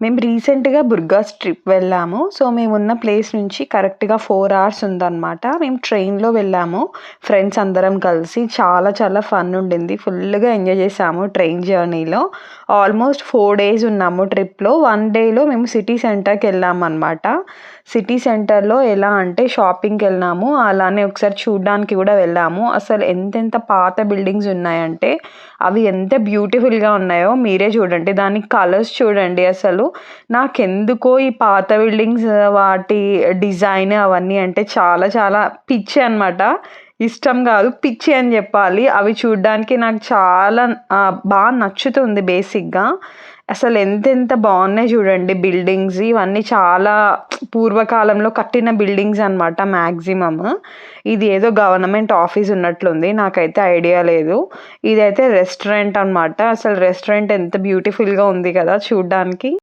మేము రీసెంట్‌గా బుర్గాస్ ట్రిప్ వెళ్ళాము. సో, మేము ఉన్న ప్లేస్ నుంచి కరెక్ట్‌గా ఫోర్ అవర్స్ ఉందనమాట. మేము ట్రైన్‌లో వెళ్ళాము. ఫ్రెండ్స్ అందరం కలిసి. చాలా చాలా ఫన్ ఉండింది. ఫుల్గా ఎంజాయ్ చేసాము ట్రైన్ జర్నీలో. ఆల్మోస్ట్ ఫోర్ డేస్ ఉన్నాము ట్రిప్‌లో. వన్ డేలో మేము సిటీ సెంటర్కి వెళ్ళాము అనమాట సిటీ సెంటర్‌లో ఎలా అంటే షాపింగ్కి వెళ్ళాము అలానే ఒకసారి చూడడానికి కూడా వెళ్ళాము. అసలు ఎంతెంత పాత బిల్డింగ్స్ ఉన్నాయంటే, అవి ఎంత బ్యూటిఫుల్‌గా ఉన్నాయో మీరే చూడండి. దాని కలర్స్ చూడండి అసలు. నాకెందుకో ఈ పాత బిల్డింగ్స్ వాటి డిజైన్ అవన్నీ అంటే చాలా చాలా పిచ్చి అనమాట. ఇష్టం కాదు పిచ్చి అని చెప్పాలి అవి చూడడానికి నాకు చాలా బాగా నచ్చుతుంది బేసిక్‌గా. అసలు ఎంతెంత బాగున్నాయి చూడండి బిల్డింగ్స్. ఇవన్నీ చాలా పూర్వకాలంలో కట్టిన బిల్డింగ్స్ అనమాట మాక్సిమమ్. ఇది ఏదో గవర్నమెంట్ ఆఫీస్ ఉన్నట్లుంది. నాకైతే ఐడియా లేదు. ఇదైతే రెస్టారెంట్ అనమాట. అసలు రెస్టారెంట్ ఎంత బ్యూటిఫుల్‌గా ఉంది కదా చూడ్డానికి.